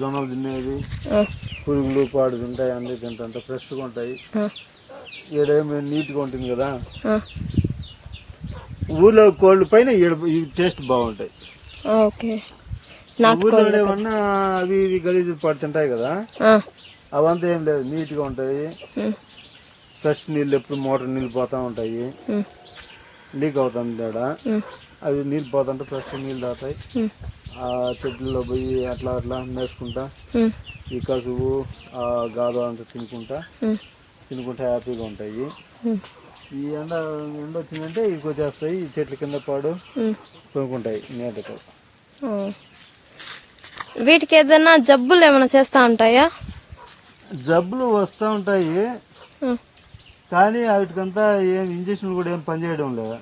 జొన్నలు తినేది పురుగులు పాడు తింటాయి అన్నీ తింటుంటే ఫ్రెష్గా ఉంటాయి. ఈడేమి నీట్గా ఉంటుంది కదా. ఊర్లో కోళ్ళ పైన టేస్ట్ బాగుంటాయి. ఓకే. ఊర్లో ఏమన్నా అవి ఇవి గలీజు పడుతుంటాయి కదా. అవంతా ఏం లేదు నీట్గా ఉంటాయి. ఫ్రెష్ నీళ్ళు ఎప్పుడు మోటార్ నీళ్ళు పోతూ ఉంటాయి. లీక్ అవుతుంది ఉమ్, అవి నీళ్ళు పోతుంటే ఫ్రెష్ నీళ్ళు తాగుతాయి. ఉమ్, ఆ చెట్లలో పోయి అట్లా అట్లా మేసుకుంటా. ఉమ్, ఈ కసువు ఆ గాదు అంతా తినుకుంటా. తినుకుంటా హ్యాపీగా ఉంటాయి. ఈ ఎండ ఎండ వచ్చిందంటే ఇవి వచ్చేస్తాయి ఈ చెట్ల కింద పాడు. కొనుక్కుంటాయి ఆ. వీటికి ఏదైనా జబ్బులు ఏమైనా చేస్తా ఉంటాయా? జబ్బులు వస్తూ ఉంటాయి. కానీ వాటికంతా ఏం ఇంజక్షన్లు కూడా ఏం పనిచేయడం లేదు.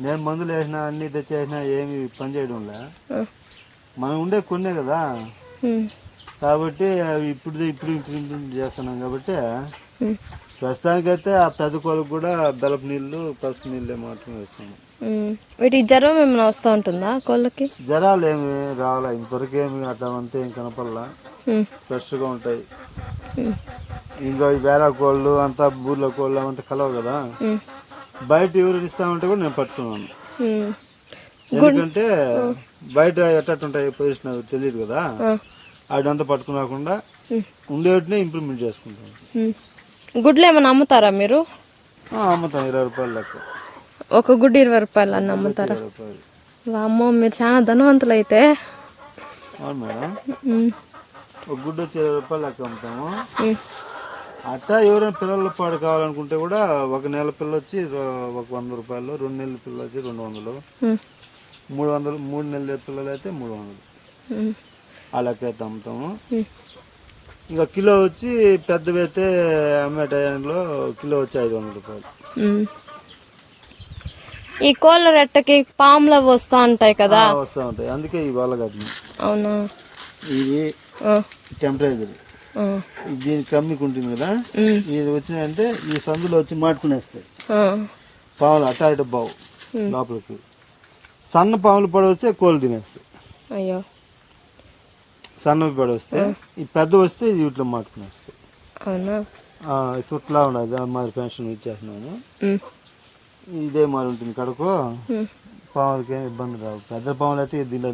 నేను మందులు వేసినా అన్ని తెచ్చేసినా ఏమి పనిచేయడం లే. ఉమ్, మనం ఉండే కొన్నే కదా. కాబట్టి అవి ఇప్పుడు ఇప్పుడు చేస్తున్నాం కాబట్టి ప్రస్తుతానికైతే ఆ పెద్ద కోళ్ళకు కూడా బెలపు నీళ్ళు పసుపు నీళ్ళే ఉమ్. వీటికి జ్వరం ఏమైనా వస్తూ ఉంటుందా కోళ్ళకి? జ్వరాలు ఏమి రావాలా ఇంతవరకు ఏమి అట్లా అంతా ఏం కనపడలా. ఫ్రెష్గా ఉంటాయి. ఇంకా వేరే కోళ్ళు అంతా బూర్ల కోళ్ళు అవంతా కలవు కదా. బయట ఎవరు ఇస్తామంటే కూడా నేను పట్టుకున్నాను. ఎందుకంటే బయట ఎట్టట్టుంటాయి పొజిషన్ అవి తెలియదు కదా. ఆ, వాటినంతా పట్టుకురాకుండా ఉమ్, ఉండేటినే ఇంప్రూవ్మెంట్ చేసుకుంటాం. ఉమ్. గుడ్లు ఏమైనా అమ్ముతారా మీరు? అమ్ముతాం. ఇరవై రూపాయలు లెక్క. ఒక గుడ్డు ఇరవై రూపాయలు అన్న అమ్ముతారా? వామ్మో మీరు చాలా ధనవంతులు అయితే మేడం. ఒక గుడ్డు వచ్చి ఇరవై రూపాయలు లెక్క అమ్ముతాము. అట్టా ఎవరైనా పిల్లల పాడు కావాలనుకుంటే కూడా ఒక నెల పిల్ల వచ్చి ఒక వంద రూపాయలు రెండు నెలల పిల్ల వచ్చి రెండు వందలు. మూడు వందలు మూడు నెలల పిల్లలు అయితే మూడు వందలు. అయితే అమ్ముతాము. ఇంకా కిలో వచ్చి పెద్దవి అయితే అమ్మే టైంలో కిలో వచ్చి ఐదు వందల రూపాయలు. ఈ కోళ్ళ రెట్టకి పాములు వస్తా ఉంటాయి కదా? వస్తూ ఉంటాయి. అందుకే ఈ వాళ్ళ కట్టిన అవునా? ఇది టెంపరేచర్. ఆ, దీనికి కమ్మికి ఉంటుంది కదా? ఇది వచ్చినాయంటే ఈ సందులో వచ్చి మాటుకునేస్తాయి. పాములు అట్టా ఇటు బావు లోపలికి. సన్న పాములు పడవస్తే కోళ్ళు తినేస్తాయి. అయ్యో. సన్నవి పడవస్తే ఈ పెద్ద వస్తే ఇది వీటిలో మాటుకునేస్తాయి. సుట్లా ఉండదు మరి పెన్షన్ ఇచ్చేసినాము ఉమ్, ఇదే మరి ఉంటుంది కడుకో. పాములకి ఇబ్బంది రావు. పెద్ద పాములు అయితే దీనిలో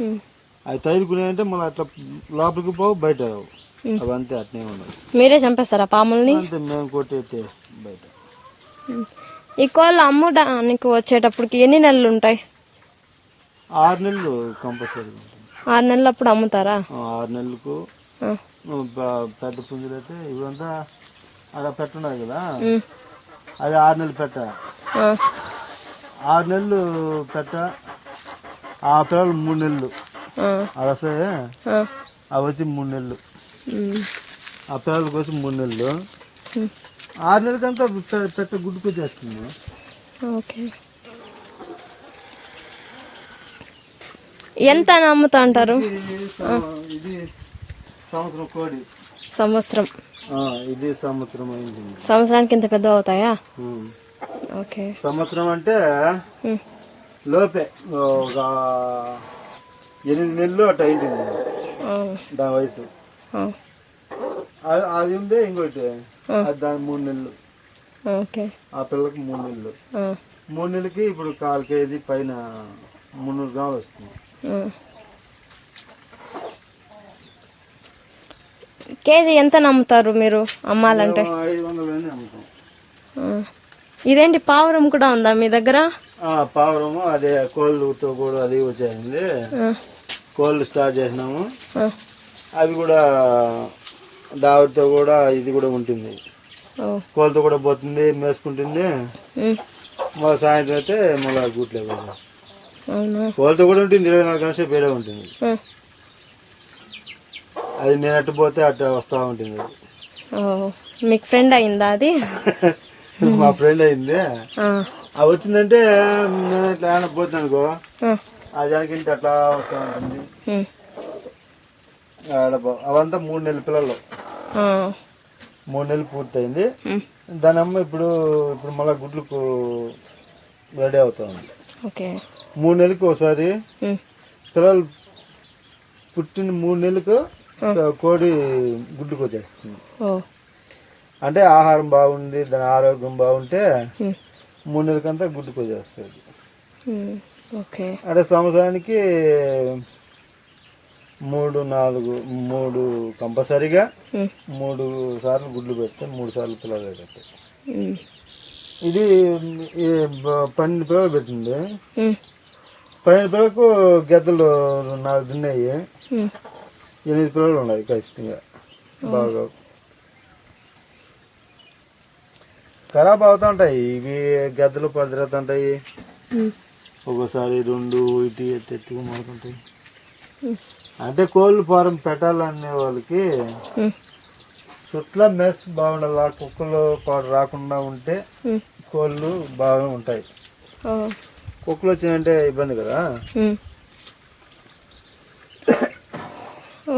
ఉమ్. అవి తైలుకునే అంటే మళ్ళీ అట్లా లోపలికి పోవు బయట రావు. అవి అంతే అట్నే ఉండవు. మీరే చంపేస్తారా పాముల్ని? అంతే మేము కొట్టేస్తే బయట. ఈ కోళ్ళు అమ్మడానికి వచ్చేటప్పటికి ఎన్ని నెలలు ఉంటాయి? ఆరు నెలలు కంపల్సరీ ఉంటుంది. ఆరు నెలలు అప్పుడు అమ్ముతారా? ఆరు నెలలకు పెద్ద పుంజులు అయితే ఇవంతా అక్కడ పెట్టున్నాయి కదా. అది ఆరు నెలలు పెట్ట. ఆరు నెలలు పెట్ట ఆ పిల్లలు మూడు నెలలు. ఆ, అవి వచ్చి మూడు నెలలు. ఆ పిల్లలకి వచ్చి మూడు నెలలు. ఆరు నెలలకంతా పెట్ట గుడ్డుకొచ్చేస్తుంది ఓకే. ఎంత అని అమ్ముతా అంటారు? ఇది సంవత్సరం కోడి. సంవత్సరం. ఇది సంవత్సరం అయింది. సంవత్సరానికి ఇంత పెద్ద అవుతాయా. ఓకే. సంవత్సరం అంటే లోపే ఒక ఎనిమిది నెలలు అట్లా అయింటుంది ఆ, దాని వయసు. అది- ఉందే ఇంకోటి. అది దాని మూడు నెలలు. ఓకే. ఆ పిల్లకి మూడు నెలలు. మూడు నెలలకి ఇప్పుడు కాల్ కేజీ పైన మున్నూరు గ్రాములు వస్తుంది. కేజీ ఎంత నమ్ముతారు మీరు అమ్మాలంటే. ఇదేంటి పావురం కూడా ఉందా మీ దగ్గర? ఆ, పావురము అదే కోళ్ళతో కూడా అది వచ్చేసింది. ఆ, కోళ్ళు స్టార్ట్ చేసినాము. అవి కూడా దావిడితో కూడా ఇది కూడా ఉంటుంది. కోళ్ళతో కూడా పోతుంది మేసుకుంటుంది. మళ్ళీ సాయంత్రం అయితే మళ్ళీ గూట్లే కోళ్ళతో కూడా ఉంటుంది ఇరవై నాలుగు గంటల సేపు ఏడే ఉంటుంది. అది నేను అట్టు పోతే అట్ట వస్తూ ఉంటుంది. మీకు ఫ్రెండ్ అయిందా అది? మా ఫ్రెండ్ అయింది. అది వచ్చిందంటే నేను ఇట్లా పోతాను అనుకో దానికి అట్లా వస్తూ ఉంటుంది. అవంతా మూడు నెలల పిల్లలు. మూడు నెలలు పూర్తయింది. దాని అమ్మ ఇప్పుడు ఇప్పుడు మళ్ళీ గుడ్లకు రెడీ అవుతా ఉంది ఓకే. మూడు నెలలకు ఒకసారి పిల్లలు పుట్టిన మూడు నెలలకు కోడి గుడ్డుకు వచ్చేస్తుంది. అంటే ఆహారం బాగుంది దాని ఆరోగ్యం బాగుంటే మూడు నెలలకంతా గుడ్డుకు వచ్చేస్తుంది. ఓకే. అంటే సంవత్సరానికి మూడు నాలుగు మూడు కంపల్సరీగా మూడు సార్లు గుడ్లు పెడితే మూడు సార్లు పిల్లలు పెడతాయి ఇది పన్నెండు పిల్లలు పెట్టింది. పన్నెండు పిల్లలకు గెద్దలు నాలుగు తిన్నాయి. ఎనిమిది పిల్లలు ఉన్నాయి ఖచ్చితంగా. బాగా ఖరాబ్ అవుతా ఉంటాయి ఇవి గద్దలు పదిరతుంటాయి ఉమ్, ఒక్కోసారి రెండు ఇటు ఎత్తి మారుతుంటాయి. అంటే కోళ్ళు ఫారం పెట్టాలనే వాళ్ళకి చుట్ల మెస్ బాగుండాలి కుక్కలు పాడు రాకుండా ఉంటే. కోళ్ళు బాగా ఉంటాయి. కుక్కలు వచ్చినాయంటే ఇబ్బంది కదా.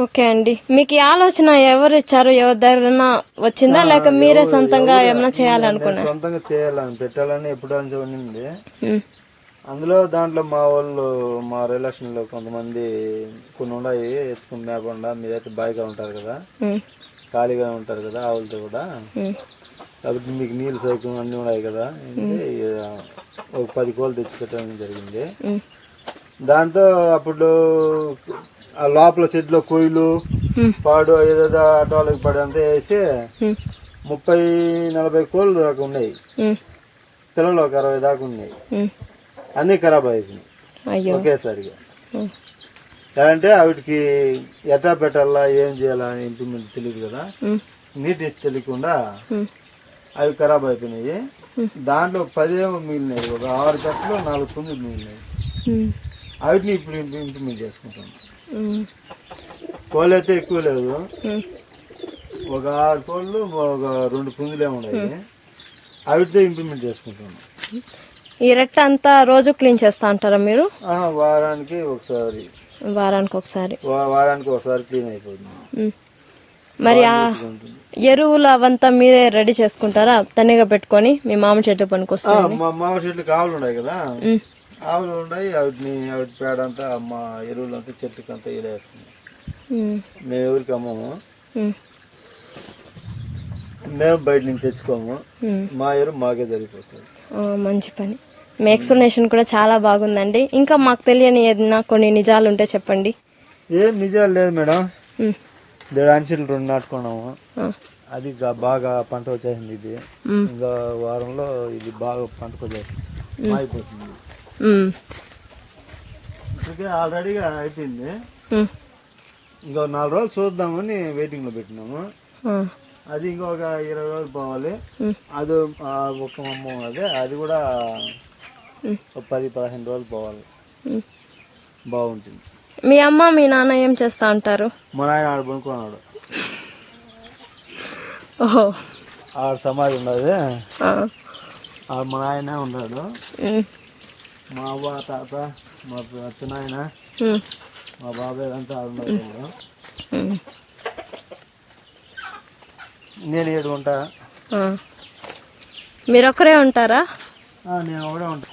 ఓకే అండి. మీకు ఈ ఆలోచన ఎవరు ఇచ్చారు? ఎవరి దగ్గర వచ్చిందా లేక మీరే సొంతంగా ఏమైనా చేయాలనుకున్నా నేను సొంతంగా చేయాలని పెట్టాలని ఎప్పుడు అని ఉండింది అందులో దాంట్లో మా వాళ్ళు మా రిలేషన్లో కొంతమంది కొన్ని ఉన్నాయి ఎత్తుకుని మేపకుండా మీరైతే బాయిగా ఉంటారు కదా. ఖాళీగా ఉంటారు కదా ఆవులతో కూడా. కాబట్టి మీకు నీళ్ళు సౌకర్యం అన్నీ ఉన్నాయి కదా ఒక పది కోళ్ళు తెచ్చి పెట్టడం జరిగింది. దాంతో అప్పుడు ఆ లోపల షెడ్లో కొయ్యలు ఉమ్, పాడు ఏదేదో ఆటోలకి పడి అంతా వేసి ముప్పై నలభై కోళ్ళు దాకా ఉన్నాయి. పిల్లలు ఒక అరవై దాకా ఉన్నాయి. అన్నీ ఖరాబ్ అయిపోయినాయి. ఒకేసారిగా. అంటే వాటికి ఎట్లా పెట్టాలా ఏం చేయాలా అని ఇంప్లిమెంట్ తెలియదు కదా. నీట్నెస్ తెలియకుండా అవి ఖరాబ్ అయిపోయినాయి. దాంట్లో పదేమో మిగిలినాయి. ఒక ఆరు జట్లు నాలుగు పుంజులు మిగిలినాయి. వాటిని ఇప్పుడు ఇంప్లిమెంట్ చేసుకుంటాం. కోళ్ళు అయితే ఎక్కువ లేదు. ఒక ఆరు కోళ్ళు ఒక రెండు పుంజులే ఉన్నాయి వాటితో ఇంప్లిమెంట్ చేసుకుంటాం. ఈ రెట్ట అంతా రోజు క్లీన్ చేస్తా అంటారా మీరు? వారానికి ఒకసారి. వారానికి ఒకసారి. వారానికి ఒకసారి క్లీన్ అయిపోతుంది. మరి ఆ. ఎరువులు అవంతా మీరే రెడీ చేసుకుంటారా? తనిగా పెట్టుకొని మీ మామిడి చెట్టు పనికి ఆ, వస్తాయి మా మామిడి చెట్లకు ఆవులు ఉన్నాయి కదా? ఆవులు ఉన్నాయి వాటిని వాటి పేడ అంతా మా ఎరువులు అంతా చెట్లకి అంతా ఇలా వేసుకున్నాం. మేము ఎవరికి అమ్మము. మేము బయట నుంచి తెచ్చుకోము. మా ఎరువు మాకే సరిపోతుంది. మంచి పని. మీ ఎక్స్ప్లెనేషన్ కూడా చాలా బాగుందండి. ఇంకా మాకు తెలియని ఏదైనా కొన్ని నిజాలు ఉంటే చెప్పండి. ఏం నిజాలు లేదు మేడం. రెండు నాటుకున్నాము. అది బాగా పంట వచ్చేసింది ఇది. ఇంకా వారంలో ఇది బాగా పంటకు వచ్చేసింది. అయిపోతుంది ఇప్పటికే ఆల్రెడీగా అయిపోయింది. ఇంకా నాలుగు రోజులు చూద్దామని వెయిటింగ్లో పెట్టినాము. అది ఇంకొక ఇరవై రోజులు పోవాలి. అది ఒక అమ్మ అదే. అది కూడా. ఒక పది పదిహేను రోజులు పోవాలి. బాగుంటుంది. మీ అమ్మ మీ నాన్న ఏం చేస్తా అంటారు మా నాయన ఆడ పనుకున్నాడు ఓహో. ఆడ సమాధి ఆ, ఆడ మా నాయన ఉన్నాడు. మా అవ్వ తాత మా చిన్నాయన మా బాబాయ్ అంతా ఆడ ఉన్నారు. నేను ఏడు ఉంటా ఆ. మీరొక్కరే ఉంటారా? నేను ఒకడే ఉంటా.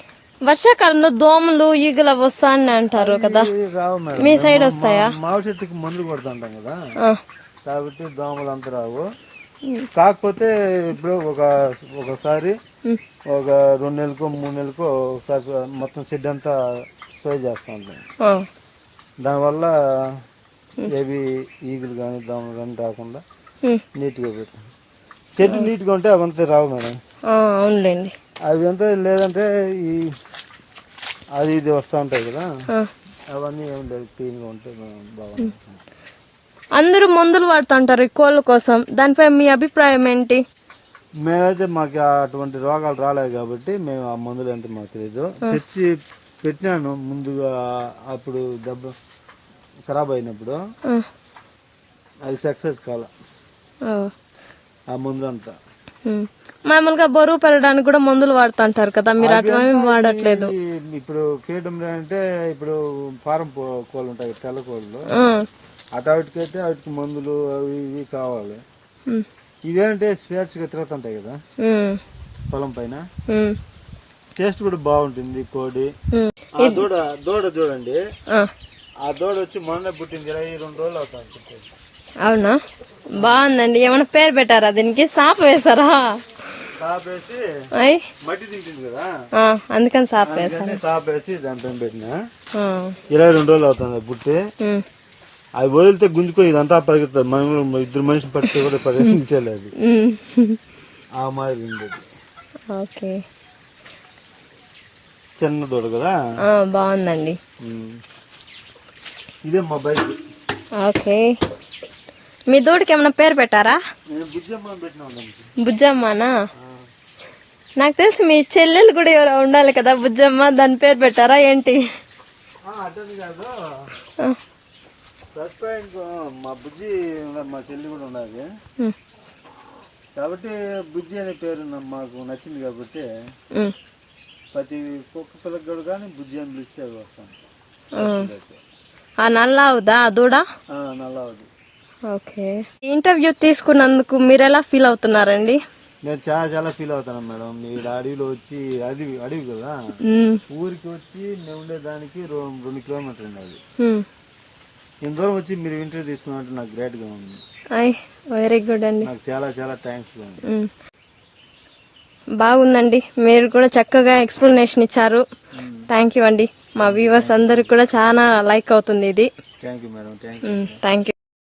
వర్షాకాలంలో దోమలు ఈగలు అవి వస్తా అని అంటారు కదా. మీ సైడ్ వస్తాయా? మావ చెట్టుకి మందులు కొడుతుంటాం కదా. కాబట్టి దోమలు అంత రావు. కాకపోతే ఇప్పుడు ఒక ఒకసారి ఒక రెండు నెలలకు మూడు నెలలకు ఒకసారి మొత్తం షెడ్ అంతా స్ప్రే చేస్తూ ఉంటాం. దానివల్ల ఏవి ఈగలు కానీ దోమలు కానీ రాకుండా నీట్గా పెట్టాం షెడ్ నీట్గా ఉంటే అవంతా రావు మేడం. అవునులేండి. అవి అంతా లేదంటే ఈ అది ఇది వస్తూ ఉంటాయి కదా. అవన్నీ ఏం లేదు క్లీన్గా ఉంటే బాగుంటుంది. అందరూ మందులు వాడుతుంటారు కోళ్ళ కోసం. దానిపై మీ అభిప్రాయం ఏంటి? మేమైతే మాకు అటువంటి రోగాలు రాలేదు కాబట్టి మేము ఆ మందులు ఎంత మాకు తెలియదు తెచ్చి పెట్టినాను ముందుగా అప్పుడు దెబ్బ ఖరాబ్ అయినప్పుడు. అది సక్సెస్ కాల. ఆ. మందులు అంతా. మామూలుగా బరువు పెరగడానికి కూడా మందులు వాడుతుంటారు కదా మీరు అటువేమీ వాడట్లేదు. ఇప్పుడు కీటం అంటే ఇప్పుడు ఫారం కోళ్ళు ఉంటాయి తెల్ల కోళ్ళు. అటు వాటికైతే వాటికి మందులు అవి ఇవి కావాలి. ఇవేంటే స్వేచ్ఛగా తిరుగుతుంటాయి కదా పొలం పైన. టేస్ట్ కూడా బాగుంటుంది కోడి. దూడ దూడ చూడండి. ఆ, దూడ వచ్చి మొన్న పుట్టింది ఇరవై రెండు రోజులు పుట్టింది అవునా? బాగుందండి. ఏమైనా పేరు పెట్టారా? దీనికి సాప ఆ, అందుకని సాప దాంట్లో పెట్టిన. ఆ, ఇరవై రెండు రోజులు అవుతుంది ఉమ్, అవి వదిలితే గుంజుకో ఇదంతా పరిగెత్తుంది మనం ఇద్దరు మనిషిని పడితే కూడా పరిగెత్తించలేదు. ఆ మాదిరి. ఓకే. చిన్న దూడ కదా? బాగుందండి. ఇదే మా బైక్. ఓకే. మీ దూడకి ఏమైనా పేరు పెట్టారా. బుజ్జమ్మనా నాకు తెలిసి మీ చెల్లెలు కూడా ఎవరో ఉండాలి కదా బుజ్జమ్మ దాని పేరు పెట్టారా ఏంటి? మా బుజ్జి మా చెల్లి కూడా ఉమ్, కాబట్టి బుజ్జి అనే పేరు మాకు నచ్చింది కాబట్టి ప్రతి కుక్క పిల్లకి కూడా కానీ బుజ్జి అని పిలిస్తే అవి వస్తాను ఆ. నల్ల అవుదా దూడ? నల్లవది. ఓకే. ఇంటర్వ్యూ తీసుకున్నందుకు మీరు ఎలా ఫీల్ అవుతున్నారండి? నేను చాలా చాలా ఫీల్ అవుతాను మేడం. మీరు అడవిలో వచ్చి అడవి అడవి కదా? ఊరికి వచ్చి నేను ఉండేదానికి రెండు కిలోమీటర్లు ఉమ్. ఇంత దూరం వచ్చి మీరు ఇంటర్వ్యూ తీసుకున్నట్టు నాకు గ్రేట్గా ఉంది. అయ్ వెరీ గుడ్ అండి. నాకు చాలా చాలా థ్యాంక్స్ ఉంది. బాగుందండి. మీరు కూడా చక్కగా ఎక్స్ప్లెనేషన్ ఇచ్చారు. థ్యాంక్ యూ అండి. మా వ్యూవర్స్ అందరికి కూడా చాలా లైక్ అవుతుంది ఇది. Thank you madam. Thank you